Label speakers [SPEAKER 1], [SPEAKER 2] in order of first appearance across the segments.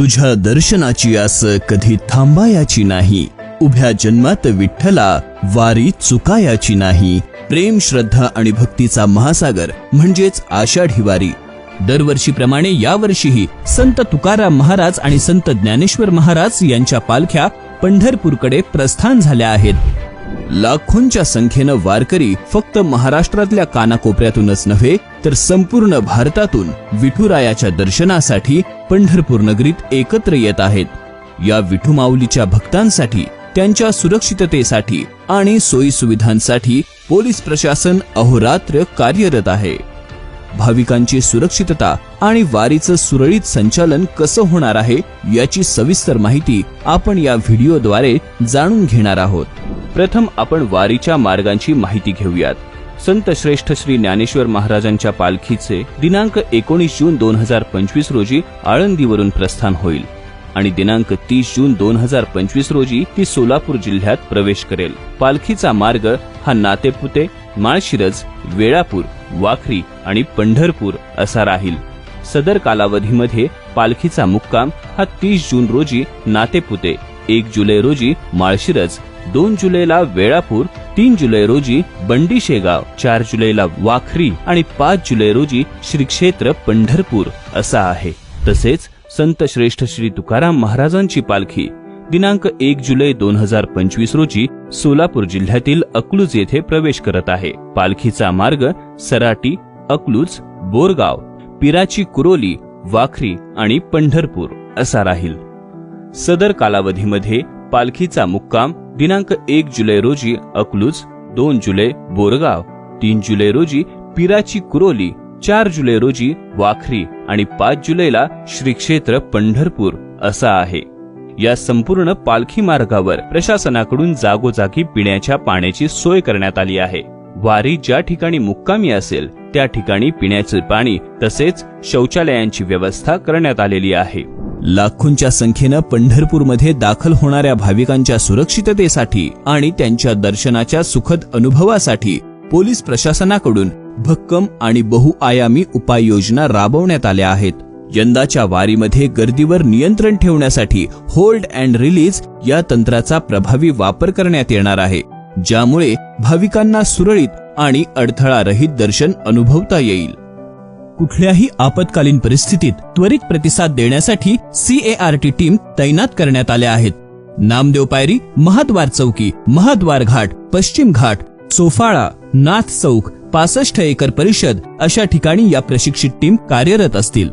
[SPEAKER 1] तुझ्या दर्शनाची आस कधी थांबायाची नाही. उभ्या जन्मात विठ्ठला वारी चुकायाची नाही. प्रेम श्रद्धा आणि भक्तीचा महासागर म्हणजेच आषाढी वारी. दरवर्षीप्रमाणे यावर्षीही संत तुकाराम महाराज आणि संत ज्ञानेश्वर महाराज यांच्या पालख्या पंढरपूरकडे प्रस्थान झाल्या आहेत. लाखोंच्या संख्येनं वारकरी फक्त महाराष्ट्रातल्या कानाकोपऱ्यातूनच नव्हे तर संपूर्ण भारतातून विठुरायाच्या दर्शनासाठी पंढरपूर नगरीत एकत्र येत आहेत. या विठू माऊलीच्या भक्तांसाठी त्यांच्या सुरक्षिततेसाठी आणि सोयी सुविधांसाठी पोलीस प्रशासन अहोरात्र कार्यरत आहे. भाविकांची सुरक्षितता आणि वारीचं सुरळीत संचालन कसं होणार आहे याची सविस्तर माहिती आपण या व्हिडिओद्वारे जाणून घेणार आहोत. प्रथम आपण वारीच्या मार्गांची माहिती घेऊयात. संत श्रेष्ठ श्री ज्ञानेश्वर महाराजांच्या पालखीचे दिनांक एकोणीस जून दोन हजार पंचवीस रोजी आळंदीवरून प्रस्थान होईल आणि दिनांक तीस जून दोन हजार पंचवीस रोजी ती सोलापूर जिल्ह्यात प्रवेश करेल. पालखीचा मार्ग हा नातेपुते माळशिरज वेळापूर वाखरी आणि पंढरपूर असा राहील. सदर कालावधीमध्ये पालखीचा मुक्काम हा तीस जून रोजी नातेपुते एक जुलै रोजी माळशिरज दोन जुलैला वेळापूर तीन जुलै रोजी बंडी शेगाव चार जुलैला वाखरी आणि पाच जुलै रोजी श्री क्षेत्र पंढरपूर असा आहे. तसेच संत श्रेष्ठ श्री तुकाराम महाराजांची पालखी दिनांक एक जुलै दोन हजार पंचवीस रोजी सोलापूर जिल्ह्यातील अकलूज येथे प्रवेश करत आहे. पालखीचा मार्ग सराटी अकलूज बोरगाव पिराची कुरोली वाखरी आणि पंढरपूर असा राहील. सदर कालावधीमध्ये पालखीचा मुक्काम दिनांक एक जुलै रोजी अकलूज दोन जुलै बोरगाव तीन जुलै रोजी पिराची कुरोली चार जुलै रोजी वाखरी आणि पाच जुलैला श्री क्षेत्र पंढरपूर असा आहे. या संपूर्ण पालखी मार्गावर प्रशासनाकडून जागोजागी पिण्याच्या पाण्याची सोय करण्यात आली आहे. वारी ज्या ठिकाणी मुक्कामी असेल त्या ठिकाणी पिण्याचे पाणी तसेच शौचालयांची व्यवस्था करण्यात आलेली आहे. लाखोंच्या संख्येनं पंढरपूरमध्ये दाखल होणाऱ्या भाविकांच्या सुरक्षिततेसाठी आणि त्यांच्या दर्शनाच्या सुखद अनुभवासाठी पोलीस प्रशासनाकडून भक्कम आणि बहुआयामी उपाययोजना राबवण्यात आल्या आहेत. यंदाच्या वारीमध्ये गर्दीवर नियंत्रण ठेवण्यासाठी होल्ड अँड रिलीज या तंत्राचा प्रभावी वापर करण्यात येणार आहे. ज्यामुळे भाविकांना सुरळीत आणि अडथळारहित दर्शन अनुभवता येईल. कुठल्याही आपत्कालीन परिस्थितीत त्वरित प्रतिसाद देण्यासाठी सीएआरटी टीम तैनात करण्यात आल्या आहेत. नामदेव पायरी महाद्वार चौकी महाद्वार घाट पश्चिम घाट चोफाळा नाथ चौक पासष्ट एकर परिषद अशा ठिकाणी या प्रशिक्षित टीम कार्यरत असतील.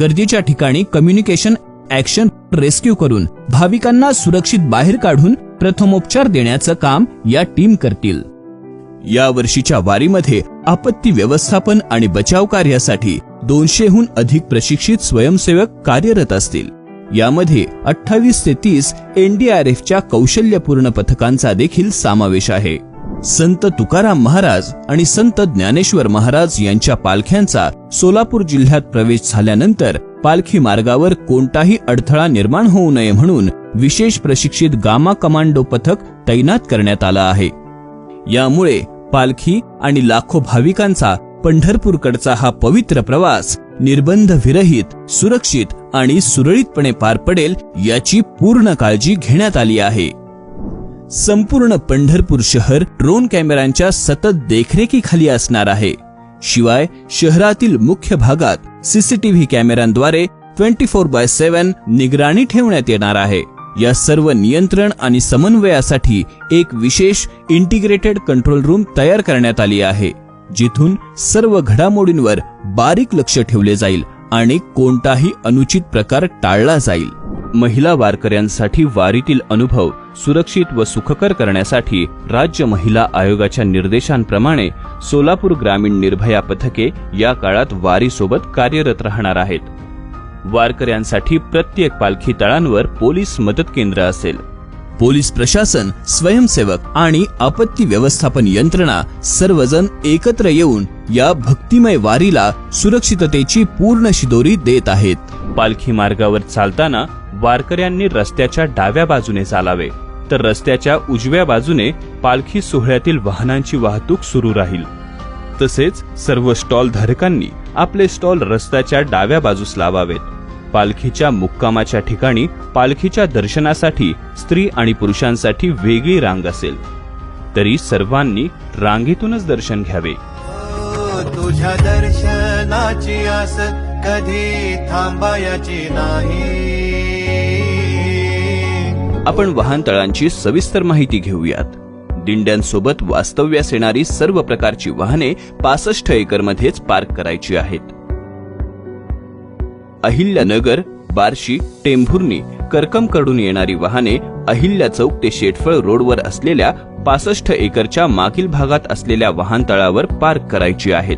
[SPEAKER 1] गर्दीच्या ठिकाणी कम्युनिकेशन ऍक्शन रेस्क्यू करून भाविकांना सुरक्षित बाहेर काढून प्रथमोपचार देण्याचं काम या टीम करतील. या वर्षीच्या वारीमध्ये आपत्ती व्यवस्थापन आणि बचाव कार्यासाठी दोनशेहून अधिक प्रशिक्षित स्वयंसेवक कार्यरत असतील. यामध्ये अठ्ठावीस ते तीस एनडीआरएफच्या कौशल्यपूर्ण पथकांचा देखील समावेश आहे. संत तुकाराम महाराज आणि संत ज्ञानेश्वर महाराज यांच्या पालख्यांचा सोलापूर जिल्ह्यात प्रवेश झाल्यानंतर पालखी मार्गावर कोणताही अडथळा निर्माण होऊ नये म्हणून विशेष प्रशिक्षित गामा कमांडो पथक तैनात करण्यात आलं आहे. यामुळे पालखी आणि लाखो भाविकांचा पंढरपूरकडचा हा पवित्र प्रवास निर्बंध विरहित सुरक्षित आणि सुरळीतपणे पार पडेल याची पूर्ण काळजी घेण्यात आली आहे. संपूर्ण पंढरपूर शहर ड्रोन कॅमेऱ्यांच्या सतत देखरेखीखाली असणार आहे. शिवाय शहरातील मुख्य भागात सीसीटीव्ही कॅमेऱ्यांद्वारे ट्वेंटी फोर बाय सेव्हन निगराणी ठेवण्यात येणार आहे. या सर्व नियंत्रण आणि समन्वयासाठी एक विशेष इंटिग्रेटेड कंट्रोल रूम तयार करण्यात आली आहे जिथून सर्व घडामोडींवर बारीक लक्ष ठेवले जाईल आणि कोणताही अनुचित प्रकार टाळला जाईल. महिला वारकऱ्यांसाठी वारीतील अनुभव सुरक्षित व सुखकर करण्यासाठी राज्य महिला आयोगाच्या निर्देशांप्रमाणे सोलापूर ग्रामीण निर्भया पथके या काळात वारीसोबत कार्यरत राहणार आहेत. वारकऱ्यांसाठी प्रत्येक पालखी तळांवर पोलीस मदत केंद्र असेल. पोलीस प्रशासन स्वयंसेवक आणि आपत्ती व्यवस्थापन यंत्रणा सर्वजण एकत्र येऊन या भक्तिमय वारीला सुरक्षिततेची पूर्ण शिदोरी देत आहेत. पालखी मार्गावर चालताना वारकऱ्यांनी रस्त्याच्या डाव्या बाजूने चालावे. तर रस्त्याच्या उजव्या बाजूने पालखी सोहळ्यातील वाहनांची वाहतूक सुरू राहील. तसेच सर्व स्टॉल धारकांनी आपले स्टॉल रस्त्याच्या डाव्या बाजूस लावावेत. पालखीच्या मुक्कामाच्या ठिकाणी पालखीच्या दर्शनासाठी स्त्री आणि पुरुषांसाठी वेगळी रांग असेल. तरी सर्वांनी रांगेतूनच दर्शन घ्यावे.
[SPEAKER 2] तुझ्या दर्शनाची आस कधी थांबायची नाही.
[SPEAKER 1] आपण वाहनतळांची सविस्तर माहिती घेऊयात. दिंड्यांसोबत वास्तव्यास येणारी सर्व प्रकारची वाहने पासष्ट एकरमध्येच पार्क करायची आहेत. अहिल्यानगर बार्शी टेंभुर्णी करकमकडून येणारी वाहने अहिल्या चौक ते शेटफळ रोडवर असलेल्या पासष्ट एकरच्या मागील भागात असलेल्या वाहनतळावर पार्क करायची आहेत.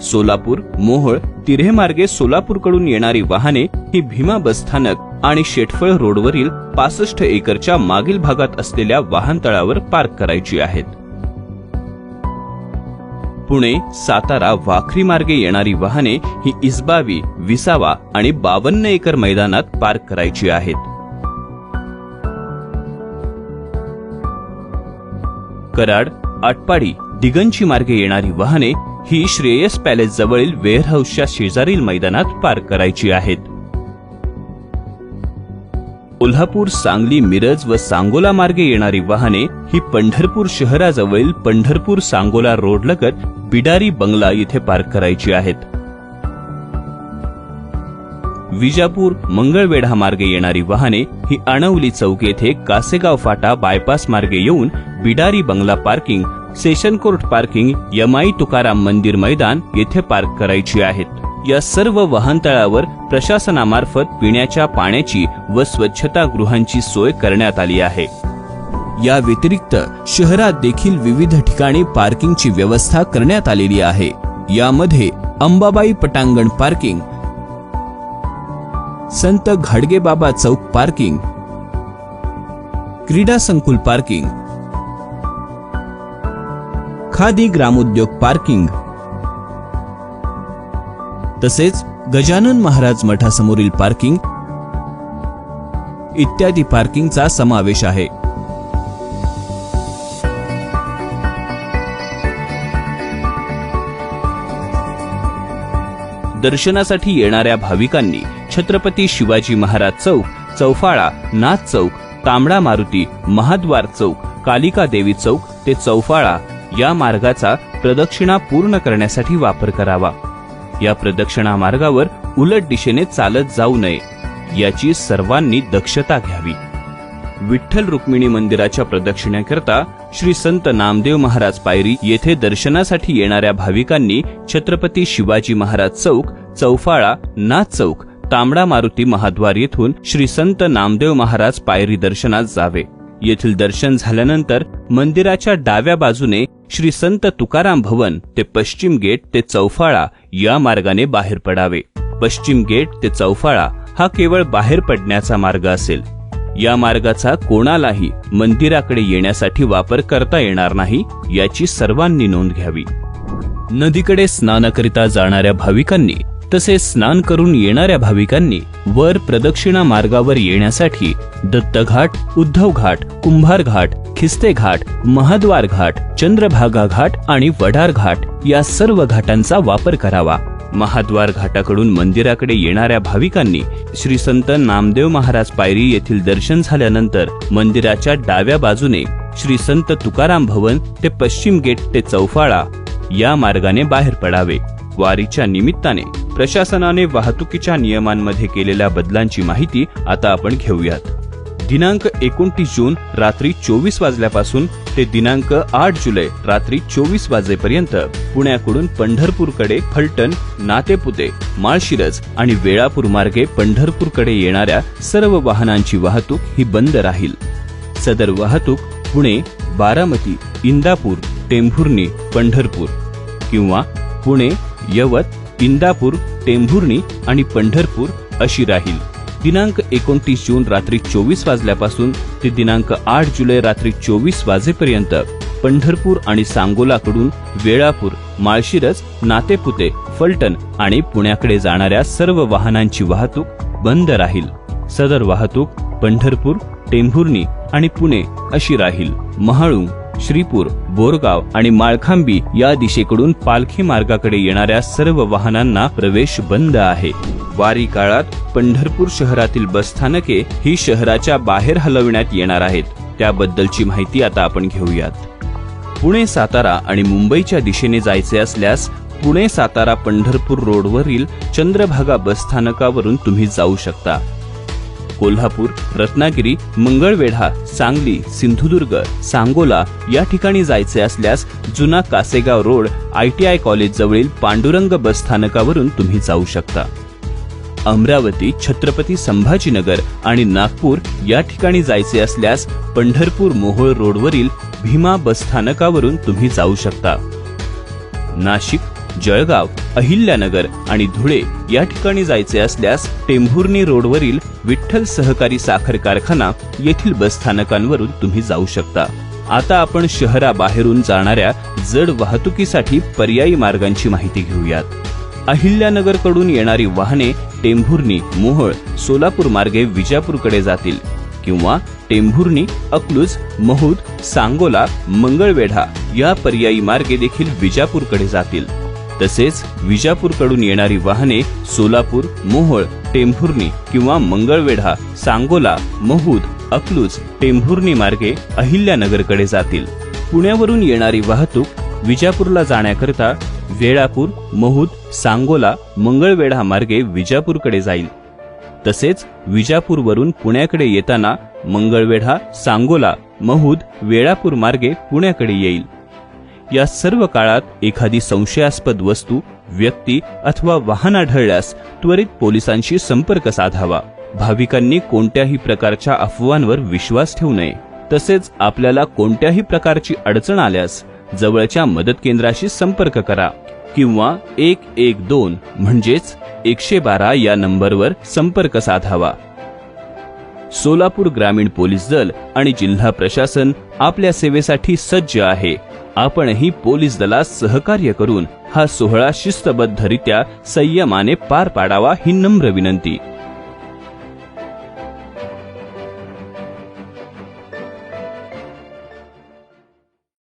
[SPEAKER 1] सोलापूर मोहोळ तिऱ्हे मार्गे सोलापूरकडून येणारी वाहने ही भीमा बस स्थानक आणि शेटफळ रोडवरील पासष्ट एकरच्या मागील भागात असलेल्या वाहनतळावर पार्क करायची आहेत. पुणे सातारा वाखरी मार्गे येणारी वाहने ही इसबावी विसावा आणि बावन्न एकर मैदानात पार्क करायची आहेत. कराड आटपाडी दिगंची मार्गे येणारी वाहने ही श्रेयस पॅलेस जवळील वेअरहाऊसच्या शेजारील मैदानात पार्क करायची आहेत. कोल्हापूर सांगली मिरज व सांगोला मार्गे येणारी वाहने ही पंढरपूर शहराजवळील पंढरपूर सांगोला रोडलगत बिडारी बंगला येथे पार्क करायची आहेत. विजापूर मंगळवेढा मार्गे येणारी वाहने ही आणवली चौक येथे कासेगाव फाटा बायपास मार्गे येऊन बिडारी बंगला parking session court parking Yamai Tukaram मंदिर मैदान येथे पार्क करायची आहेत. या सर्व वाहनतळावर प्रशासनामार्फत पिण्याच्या पाण्याची व स्वच्छता गृहांची सोय करण्यात आली आहे. या व्यतिरिक्त शहरात देखील विविध ठिकाणी पार्किंगची व्यवस्था करण्यात आलेली आहे. यामध्ये अंबाबाई पटांगण पार्किंग संत घाडगेबाबा चौक पार्किंग क्रीडा संकुल पार्किंग खादी ग्रामोद्योग पार्किंग. तसेच गजानन महाराज मठासमोरील पार्किंग. इत्यादी पार्किंगचा समावेश आहे. दर्शनासाठी येणाऱ्या भाविकांनी छत्रपती शिवाजी महाराज चौक चौफाळा नाथ चौक तांबडा मारुती महाद्वार चौक कालिका देवी चौक ते चौफाळा या मार्गाचा प्रदक्षिणा पूर्ण करण्यासाठी वापर करावा. या प्रदक्षिणा मार्गावर उलट दिशेने चालत जाऊ नये याची सर्वांनी दक्षता घ्यावी. विठ्ठल रुक्मिणी मंदिराच्या प्रदक्षिणेकरता श्री संत नामदेव महाराज पायरी येथे दर्शनासाठी येणाऱ्या भाविकांनी छत्रपती शिवाजी महाराज चौक चौफाळा नाथ चौक तांबडा मारुती महाद्वार येथून श्री संत नामदेव महाराज पायरी दर्शनात जावे. येथील दर्शन झाल्यानंतर मंदिराच्या डाव्या बाजूने श्री संत तुकाराम भवन ते पश्चिम गेट ते चौफाळा या मार्गाने बाहेर पडावे. पश्चिम गेट ते चौफाळा हा केवळ बाहेर पडण्याचा मार्ग असेल. या मार्गाचा कोणालाही मंदिराकडे येण्यासाठी वापर करता येणार नाही याची सर्वांनी नोंद घ्यावी. नदीकडे स्नानाकरिता जाणाऱ्या भाविकांनी तसेच स्नान करून येणाऱ्या भाविकांनी वर प्रदक्षिणा मार्गावर येण्यासाठी दत्तघाट उद्धव घाट कुंभार घाट खिस्ते घाट महाद्वार घाट चंद्रभागा घाट आणि वडार घाट या सर्व घाटांचा वापर करावा. महाद्वार घाटाकडून मंदिराकडे येणाऱ्या भाविकांनी श्री संत नामदेव महाराज पायरी येथील दर्शन झाल्यानंतर मंदिराच्या डाव्या बाजूने श्री संत तुकाराम भवन ते पश्चिम गेट ते चौफाळा या मार्गाने बाहेर पडावे. वारीच्या निमित्ताने प्रशासनाने वाहतुकीच्या नियमांमध्ये केलेल्या बदलांची माहिती आता आपण घेऊयात. दिनांक एकोणतीस जून रात्री चोवीस वाजल्यापासून ते दिनांक आठ जुलै रात्री चोवीस वाजेपर्यंत पुण्याकडून पंढरपूरकडे फलटण नातेपुते माळशिरज आणि वेळापूर मार्गे पंढरपूरकडे येणाऱ्या सर्व वाहनांची वाहतूक ही बंद राहील. सदर वाहतूक पुणे बारामती इंदापूर टेंभुर्णी पंढरपूर किंवा पुणे यवत इंदापूर टेंभुर्णी आणि पंढरपूर अशी राहील. दिनांक एकोणतीस जून रात्री चोवीस वाजल्यापासून ते दिनांक आठ जुलै रात्री चोवीस वाजेपर्यंत पंढरपूर आणि सांगोलाकडून वेळापूर माळशिरस नातेपुते फलटण आणि पुण्याकडे जाणाऱ्या सर्व वाहनांची वाहतूक बंद राहील. सदर वाहतूक पंढरपूर टेंभुर्णी आणि पुणे अशी राहील. महाळुंग श्रीपूर बोरगाव आणि माळखांबी या दिशेकडून पालखी मार्गाकडे येणाऱ्या सर्व वाहनांना प्रवेश बंद आहे. वारी काळात पंढरपूर शहरातील बसस्थानके ही शहराच्या बाहेर हलविण्यात येणार आहेत. त्याबद्दलची माहिती आता आपण घेऊयात. पुणे सातारा आणि मुंबईच्या दिशेने जायचे असल्यास पुणे सातारा पंढरपूर रोडवरील चंद्रभागा बसस्थानकावरून तुम्ही जाऊ शकता. कोल्हापूर रत्नागिरी मंगळवेढा सांगली सिंधुदुर्ग सांगोला या ठिकाणी जायचे असल्यास जुना कासेगाव रोड आयटीआय कॉलेज जवळील पांडुरंग बसस्थानकावरून तुम्ही जाऊ शकता. अमरावती छत्रपती संभाजीनगर आणि नागपूर या ठिकाणी जायचे असल्यास पंढरपूर मोहोळ रोडवरील भीमा बसस्थानकावरून तुम्ही जाऊ शकता. नाशिक जळगाव अहिल्यानगर आणि धुळे या ठिकाणी जायचे असल्यास टेंभुर्णी रोडवरील विठ्ठल सहकारी साखर कारखाना येथील बसस्थानकांवरून तुम्ही जाऊ शकता. आता आपण शहराबाहेरून जाणाऱ्या जड वाहतुकीसाठी पर्यायी मार्गांची माहिती घेऊयात. अहिल्यानगरकडून येणारी वाहने टेंभुर्णी मोहोळ सोलापूर मार्गे विजापूरकडे जातील किंवा टेंभुर्णी अकलूज महूद सांगोला मंगळवेढा या पर्यायी मार्गे देखील विजापूरकडे जातील. तसेच विजापूरकडून येणारी वाहने सोलापूर मोहोळ टेंभुर्णी किंवा मंगळवेढा सांगोला महूद अकलूज टेंभुर्णी मार्गे अहिल्यानगरकडे जातील. पुण्यावरून येणारी वाहतूक विजापूरला जाण्याकरता वेळापूर महूद सांगोला मंगळवेढा मार्गे विजापूरकडे जाईल. तसेच विजापूरवरून पुण्याकडे येताना मंगळवेढा सांगोला महूद वेळापूर मार्गे पुण्याकडे येईल. या सर्व काळात एखादी संशयास्पद वस्तू व्यक्ती अथवा वाहन आढळल्यास त्वरित पोलिसांशी संपर्क साधावा. भाविकांनी कोणत्याही प्रकारच्या अफवांवर विश्वास ठेवू नये. तसेच आपल्याला कोणत्याही प्रकारची अडचण आल्यास जवळच्या मदत केंद्राशी संपर्क करा. किंवा एक एक दोन म्हणजेच एकशे बारा या नंबरवर संपर्क साधावा. सोलापूर ग्रामीण पोलीस दल आणि जिल्हा प्रशासन आपल्या सेवेसाठी सज्ज आहे. आपणही पोलीस दलास सहकार्य करून हा सोहळा शिस्तबद्धरित्या संयमाने पार पाडावा ही नम्र विनंती.